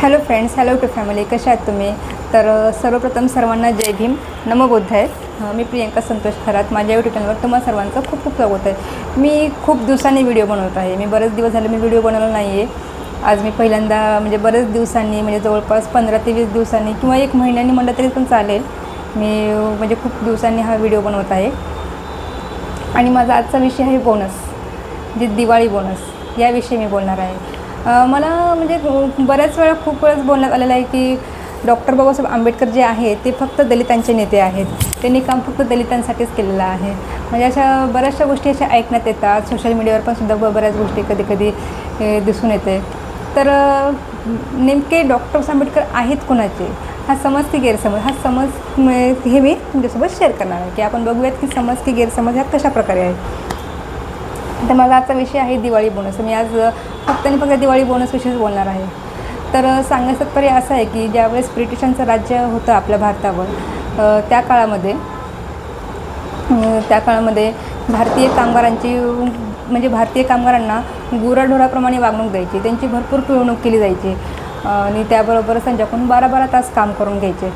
Hello friends hello to family कशा आहात तुम्ही? तर सर्वप्रथम सर्वांना जय भीम. नमबोध आहे मी प्रियंका संतोष खरात माझ्या यूट्यूब चॅनलवर तुम्हाला सर्वांचं खूप खूप स्वागत आहे. मी खूप दिवसांनी व्हिडिओ बनवत आहे. मी बरेच दिवस झाले मी व्हिडिओ बनवला नाही आहे आज मी पहिल्यांदा म्हणजे बरेच दिवसांनी म्हणजे जवळपास पंधरा ते वीस दिवसांनी किंवा एक महिन्यानी म्हणलं तरी पण चालेल. मी म्हणजे खूप दिवसांनी हा व्हिडिओ बनवत आहे. आणि माझा आजचा विषय आहे बोनस जे दिवाळी बोनस याविषयी मी बोलणार आहे. मला म्हणजे बऱ्याच वेळा खूप वेळेस बोलण्यात आलेलं आहे की डॉक्टर बाबासाहेब आंबेडकर जे आहेत ते फक्त दलितांचे नेते आहेत. त्यांनी काम फक्त दलितांसाठीच केलेलं आहे. म्हणजे अशा बऱ्याचशा गोष्टी अशा ऐकण्यात येतात. सोशल मीडियावर पण सुद्धा ब- बऱ्याच गोष्टी कधी कधी दिसून येते. तर नेमके डॉक्टर आंबेडकर आहेत कोणाचे? हा समज की गैरसमज? हा समज हे मी तुमच्यासोबत शेअर करणार आहे की आपण बघूयात की समज की गैरसमज ह्या कशा प्रकारे आहे तर माझा आजचा विषय आहे दिवाळी बोनस. मी आज फक्त आणि फक्त दिवाळी बोनसविषयीच बोलणार आहे. तर अ, सांगायचं तात्पर्य असं आहे की ज्यावेळेस ब्रिटिशांचं राज्य होतं आपल्या भारतावर त्या काळामध्ये त्या काळामध्ये भारतीय कामगारांची म्हणजे भारतीय कामगारांना गुराढोराप्रमाणे वागणूक द्यायची त्यांची भरपूर पिळवणूक केली जायची आणि त्याबरोबरच त्यांच्याकडून बारा बारा तास काम करून घ्यायचे.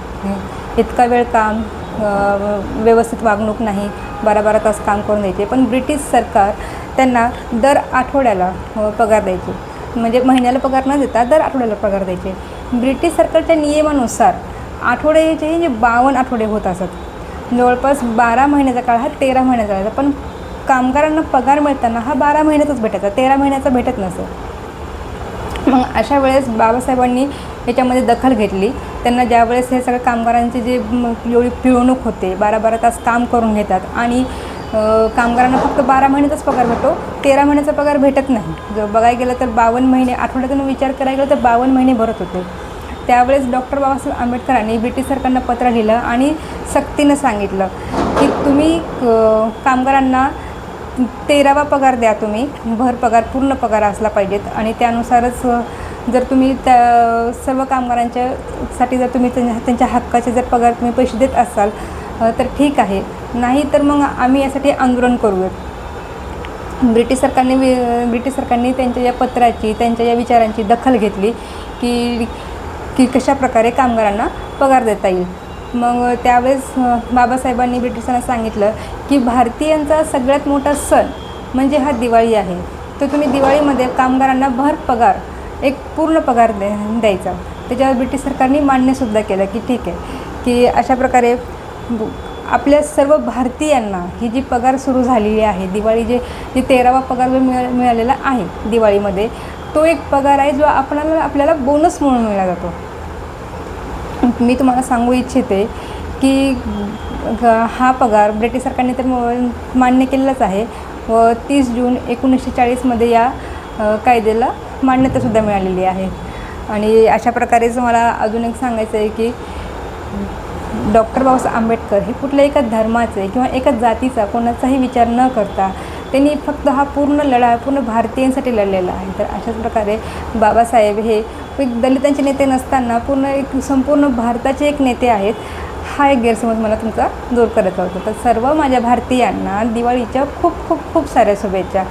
इतका वेळ काम व्यवस्थित वागणूक नाही बारा बारा तास काम करून द्यायचे. पण ब्रिटिश सरकार त्यांना दर आठवड्याला हो, पगार द्यायचे. म्हणजे महिन्याला पगार न देता दर आठवड्याला पगार द्यायचे. ब्रिटिश सरकारच्या नियमानुसार आठवड्याचे जे बावन्न आठवडे होत असत. जवळपास बारा महिन्याचा काळ हा तेरा महिन्याचा राहायचा पण कामगारांना पगार मिळताना हा बारा महिन्यातच भेटायचा. तेरा महिन्याचा भेटत नसेल मग अशा वेळेस बाबासाहेबांनी याच्यामध्ये दखल घेतली. त्यांना ज्यावेळेस हे सगळ्या कामगारांचे जे एवढी पिळवणूक होते बारा बारा तास काम करून घेतात आणि कामगारांना फक्त बारा महिन्याचाच पगार भेटतो. तेरा महिन्याचा पगार भेटत नाही. जर बघायला गेलं तर बावन्न महिने आठवड्यातून विचार करायला गेलं तर बावन्न महिने भरत होते. त्यावेळेस डॉक्टर बाबासाहेब आंबेडकरांनी ब्रिटिश सरकारनं पत्र लिहिलं आणि सक्तीनं सांगितलं की तुम्ही कामगारांना तेरावा पगार द्या तुम्ही. भर पगार पूर्ण पगार असला पाहिजेत आणि त्यानुसारच जर तुम्ही त्या सर्व कामगारांच्यासाठी जर तुम्ही त्यांच्या त्यांच्या हक्काचे जर पगार तुम्ही पैसे देत असाल तर ठीक आहे. नाही तर मग आम्ही यासाठी आंदोलन करूयात. ब्रिटिश सरकारने वि- ब्रिटिश सरकारने त्यांच्या या पत्राची त्यांच्या या विचारांची दखल घेतली की की कशा प्रकारे कामगारांना पगार देता येईल. मग त्यावेळेस बाबासाहेबांनी ब्रिटिशांना सांगितलं की भारतीयांचा सगळ्यात मोठा सण म्हणजे हा दिवाळी आहे. तर तुम्ही दिवाळीमध्ये कामगारांना भर पगार एक पूर्ण पगार द्या द्यायचा. त्याच्यावर ब्रिटिश सरकारने मान्यसुद्धा केलं की ठीक आहे. की अशा प्रकारे ब- आपल्या सर्व भारतीयांना ही जी पगार सुरू झालेली आहे दिवाळी जे जे तेरावा पगार जो मिळा मिळालेला आहे दिवाळीमध्ये तो एक पगार आहे जो आपणाला आपल्याला बोनस म्हणून मिळाला जातो. मी तुम्हाला सांगू इच्छिते की हा पगार ब्रिटिश सरकारने तर मान्य केलेलाच आहे. व तीस जून एकोणीसशे चाळीसमध्ये या कायद्याला मान्यतासुद्धा मिळालेली आहे. आणि अशा प्रकारेच मला अजून एक सांगायचं आहे की डॉक्टर बाबासाहेब आंबेडकर हे कुठल्या एका धर्माचे किंवा एका जातीचा कोणाचाही विचार न करता त्यांनी फक्त हा पूर्ण लढा पूर्ण भारतीयांसाठी लढलेला आहे. तर अशाच प्रकारे बाबासाहेब हे एक दलितांचे नेते नसताना पूर्ण एक संपूर्ण भारताचे एक नेते आहेत. हा एक गैरसमज मला तुमचा दूर करायचा होता. तर सर्व माझ्या भारतीयांना दिवाळीच्या खूप खूप खूप साऱ्या शुभेच्छा.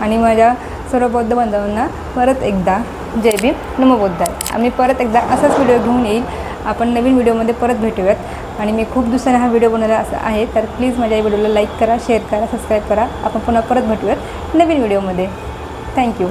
आणि माझ्या सर्व बौद्ध बांधवांना परत एकदा जय भीम. नमबुद्ध आहे आम्ही परत एकदा असाच व्हिडिओ घेऊन येईल. आपण नवीन व्हिडिओमध्ये परत भेटूयात. आणि मी खूप दिवसाने हा व्हिडिओ बनवला असा आहे तर प्लीज माझ्या व्हिडिओला लाईक करा शेअर करा सबस्क्राईब करा. आपण पुन्हा परत भेटूयात नवीन व्हिडिओमध्ये. थँक्यू